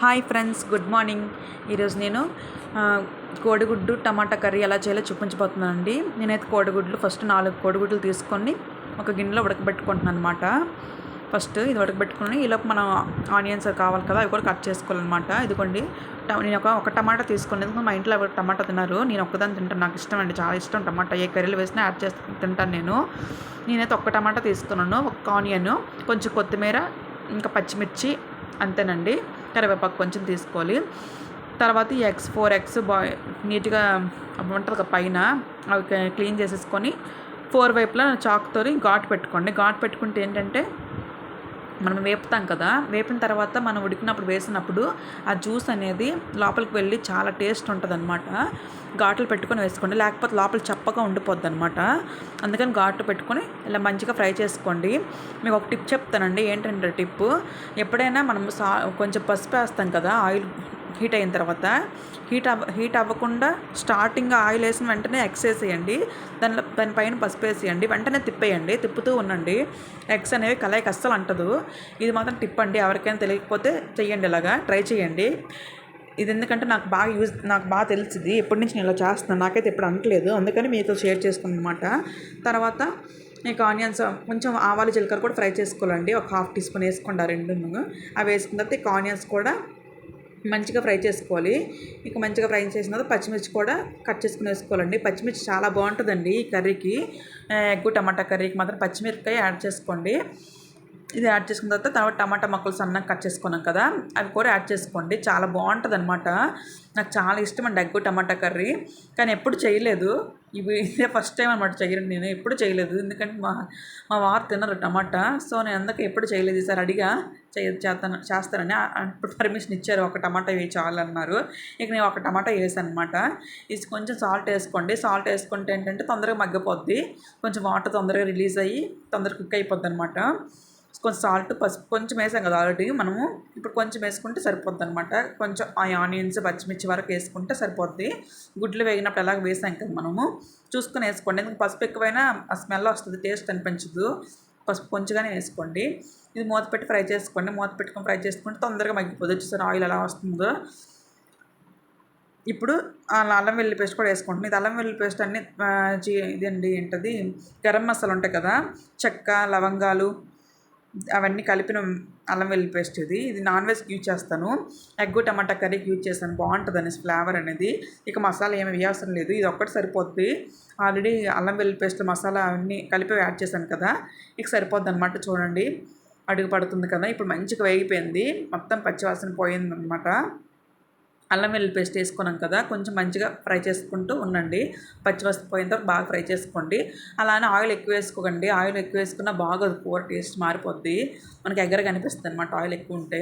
Hi friends good morning. ఈరోజు నేను కోడిగుడ్డు టమాటా కర్రీ ఎలా చేయాలో చూపించబోతున్నాను అండి నేనైతే కోడిగుడ్లు ఫస్ట్ నాలుగు కోడిగుడ్లు తీసుకొని ఒక గిన్నెలో ఉడకబెట్టుకుంటున్నాను అనమాట ఫస్ట్ ఇది ఉడకబెట్టుకుని ఈలోపు మనం ఆనియన్స్ కావాలి కదా అవి కూడా కట్ చేసుకోవాలన్నమాట. ఇదిగోండి ట- నేను ఒక ఒక టమాటా తీసుకుని మా ఇంట్లో ఎవరు టమాటా తిన్నారు నేను ఒక్కదాన్ని తింటాను నాకు ఇష్టం అండి చాలా ఇష్టం టమాటా. ఏ కర్రీలు వేసినా యాడ్ చేసి తింటాను నేను. నేనైతే ఒక్క టమాటా తీసుకున్నాను ఒక ఆనియన్ కొంచెం కొత్తిమీర ఇంకా పచ్చిమిర్చి అంతేనండి. కరివేపాకు కొంచెం తీసుకోవాలి. తర్వాత ఈ ఎగ్స్ ఫోర్ ఎగ్స్ బాయ్ నీట్గా ఉంటుంది కదా పైన అవి క్లీన్ చేసేసుకొని ఫోర్ వైపులా చాక్తో ఘాటు పెట్టుకోండి. ఘాటు పెట్టుకుంటే ఏంటంటే మనం వేపుతాం కదా వేపిన తర్వాత మనం ఉడికినప్పుడు వేసినప్పుడు ఆ జ్యూస్ అనేది లోపలికి వెళ్ళి చాలా టేస్ట్ ఉంటుంది అనమాట ఘాట్లు పెట్టుకొని వేసుకోండి లేకపోతే లోపల చప్పగా ఉండిపోద్ది అనమాట అందుకని ఘాట్లు పెట్టుకొని ఇలా మంచిగా ఫ్రై చేసుకోండి. మీకు ఒక టిప్ చెప్తానండి ఏంటంటే టిప్ ఎప్పుడైనా మనం సా కొంచెం పసుపు వేస్తాం కదా ఆయిల్ హీట్ అయిన తర్వాత హీట్ అవ్వ హీట్ అవ్వకుండా స్టార్టింగ్ ఆయిల్ వేసిన వెంటనే ఎగ్స్ వేసేయండి. దానిలో దానిపైన పసుపు వేసేయండి. వెంటనే తిప్పేయండి. తిప్పుతూ ఉండండి. ఎగ్స్ అనేవి కలయికి అస్సలు అంటదు. ఇది మాత్రం టిప్ అండి ఎవరికైనా తెలియకపోతే చెయ్యండి ఇలాగా. ట్రై చేయండి ఇది ఎందుకంటే నాకు బాగా యూజ్ నాకు బాగా తెలిసింది. ఎప్పటి నుంచి నేను ఇలా చేస్తున్నాను. నాకైతే ఎప్పుడు అనట్లేదు. అందుకని మీతో షేర్ చేసుకున్నాను అనమాట తర్వాత మీకు ఆనియన్స్ కొంచెం ఆవాలు జీలకర్ర కూడా ఫ్రై చేసుకోవాలండి. ఒక హాఫ్ టీ స్పూన్ వేసుకోండి ఆ రెండు అవి వేసుకున్న తర్వాత ఇక ఆనియన్స్ కూడా మంచిగా ఫ్రై చేసుకోవాలి. ఇంకా మంచిగా ఫ్రై చేసిన తర్వాత పచ్చిమిర్చి కూడా కట్ చేసుకుని వేసుకోవాలండి. పచ్చిమిర్చి చాలా బాగుంటుందండి ఈ కర్రీకి. ఎగ్గు టమాటా కర్రీకి మాత్రం పచ్చిమిరపకాయ యాడ్ చేసుకోండి. ఇది యాడ్ చేసుకున్న తర్వాత తర్వాత టమాటా మొక్కలు సన్నగా కట్ చేసుకున్నాం కదా అవి కూడా యాడ్ చేసుకోండి. చాలా బాగుంటుంది అనమాట నాకు చాలా ఇష్టం అండి ఎగ్గు టమాటా కర్రీ. కానీ ఎప్పుడు చేయలేదు. ఇవి ఇదే ఫస్ట్ టైం అనమాట చేయడం నేను. ఎప్పుడు చేయలేదు. ఎందుకంటే మా మా వారు తినరు టమాటా. సో నేను అందుకే ఎప్పుడు చేయలేదు. ఈసారి అడిగా చేస్తాను చేస్తానని అప్పుడు పర్మిషన్ ఇచ్చారు. ఒక టమాటా వేయి చాలన్నారు ఇక నేను ఒక టమాటా వేసాను అనమాట ఇది కొంచెం సాల్ట్ వేసుకోండి. సాల్ట్ వేసుకుంటే ఏంటంటే తొందరగా మగ్గిపోద్ది. కొంచెం వాటర్ తొందరగా రిలీజ్ అయ్యి తొందరగా కుక్ అయిపోద్ది అనమాట కొంచెం సాల్ట్ పసుపు కొంచెం వేసాం కదా ఆల్రెడీ మనము ఇప్పుడు కొంచెం వేసుకుంటే సరిపోద్ది అనమాట కొంచెం ఆ ఆనియన్స్ పచ్చిమిర్చి వరకు వేసుకుంటే సరిపోద్ది. గుడ్లు వేగినప్పుడు ఎలాగ వేసాం కదా మనము. చూసుకొని వేసుకోండి. ఎందుకంటే పసుపు ఎక్కువైనా ఆ స్మెల్ వస్తుంది టేస్ట్ అనిపించదు. పసుపు కొంచెంగానే వేసుకోండి. ఇది మూత పెట్టి ఫ్రై చేసుకోండి. మూత పెట్టుకొని ఫ్రై చేసుకుంటే తొందరగా మగ్గిపోద్ది. చూసారు ఆయిల్ ఎలా వస్తుందో. ఇప్పుడు ఆ అల్లం వెల్లుల్లి పేస్ట్ కూడా వేసుకుంటున్నాను ఇది అల్లం వెల్లుల్లి పేస్ట్ అన్ని ఇదండి ఏంటది? గరం మసాలా ఉంటాయి కదా. చెక్క లవంగాలు అవన్నీ కలిపిన అల్లం వెల్లుల్లి పేస్ట్ ఇది. ఇది నాన్ వెజ్కి యూజ్ చేస్తాను. ఎగ్గు టమాటా కర్రీకి యూజ్ చేస్తాను. బాగుంటుంది అనేసి ఫ్లేవర్ అనేది. ఇక మసాలా ఏమి వేయవసరం లేదు. ఇది ఒక్కటి సరిపోద్ది. ఆల్రెడీ అల్లం వెల్లుల్లి పేస్ట్ మసాలా అన్నీ కలిపి యాడ్ చేశాను కదా. ఇక సరిపోద్ది అనమాట చూడండి. అడుగు పడుతుంది కదా. ఇప్పుడు మంచిగా వేగిపోయింది. మొత్తం పచ్చివాసన పోయిందనమాట అల్లం వెల్లుల్లి పేస్ట్ వేసుకున్నాం కదా కొంచెం మంచిగా ఫ్రై చేసుకుంటూ ఉండండి. పచ్చివస్తు పోయిన తర్వాత బాగా ఫ్రై చేసుకోండి. అలానే ఆయిల్ ఎక్కువ వేసుకోకండి. ఆయిల్ ఎక్కువ వేసుకున్నా బాగా కూర టేస్ట్ మారిపోద్ది. మనకి ఎగ్గర కనిపిస్తుంది అనమాట ఆయిల్ ఎక్కువ ఉంటే.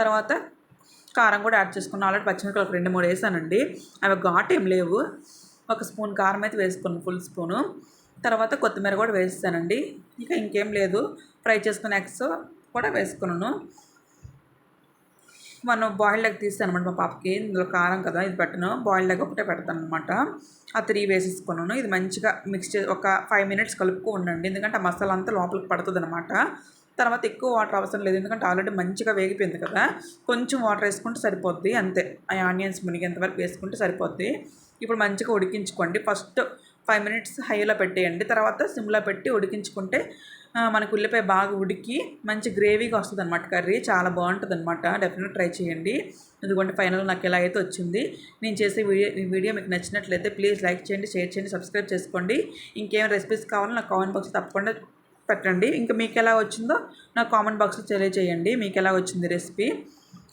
తర్వాత కారం కూడా యాడ్ చేసుకున్నాం. ఆల్రెడీ పచ్చిమిరపకాయలు ఒక రెండు మూడు వేసానండి. అవి ఘాట్ ఏం లేవు. ఒక స్పూన్ కారం అయితే వేసుకున్నాను ఫుల్ స్పూను. తర్వాత కొత్తిమీర కూడా వేస్తానండి ఇక ఇంకేం లేదు. ఫ్రై చేసుకున్న ఎగ్స్ కూడా వేసుకున్నాను. మనం బాయిల్డ్ ఎగ్ తీస్తాను అనమాట మా పాపకి ఇందులో కారం కదా ఇది పెట్టను. బాయిల్డ్ ఎగ్ ఒకటే పెడతాను అనమాట ఆ త్రీ వేసేసుకున్నాను. ఇది మంచిగా మిక్స్ చేసి ఒక ఫైవ్ మినిట్స్ కలుపుకు ఉండండి. ఎందుకంటే ఆ మసాలా అంతా లోపలికి పడుతుంది అనమాట తర్వాత ఎక్కువ వాటర్ అవసరం లేదు. ఎందుకంటే ఆల్రెడీ మంచిగా వేగిపోయింది కదా. కొంచెం వాటర్ వేసుకుంటే సరిపోద్ది. అంతే. ఆ ఆనియన్స్ మునిగేంత వరకు వేసుకుంటే సరిపోద్ది. ఇప్పుడు మంచిగా ఉడికించుకోండి. ఫస్ట్ ఫైవ్ మినిట్స్ హైలో పెట్టేయండి. తర్వాత సిమ్లో పెట్టి ఉడికించుకుంటే మనకు ఉల్లిపాయ బాగా ఉడికి మంచి గ్రేవీగా వస్తుంది అనమాట కర్రీ. చాలా బాగుంటుంది అనమాట డెఫినెట్ ట్రై చేయండి ఎందుకంటే ఫైనల్ నాకు ఎలా అయితే వచ్చింది. నేను చేసే వీడియో ఈ వీడియో మీకు నచ్చినట్లయితే ప్లీజ్ లైక్ చేయండి షేర్ చేయండి సబ్స్క్రైబ్ చేసుకోండి. ఇంకేం రెసిపీస్ కావాలో నాకు కామెంట్ బాక్స్ తప్పకుండా పెట్టండి. ఇంకా మీకు ఎలా వచ్చిందో నాకు కామెంట్ బాక్స్లో తెలియజేయండి మీకు ఎలా వచ్చింది రెసిపీ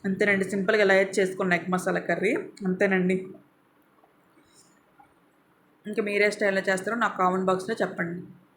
అంతేనండి సింపుల్గా ఎలా అయితే చేసుకున్న ఎగ్ మసాలా కర్రీ. అంతేనండి. ఇంకా మీరే స్టైల్లో చేస్తారో నాకు కామెంట్ బాక్స్లో చెప్పండి.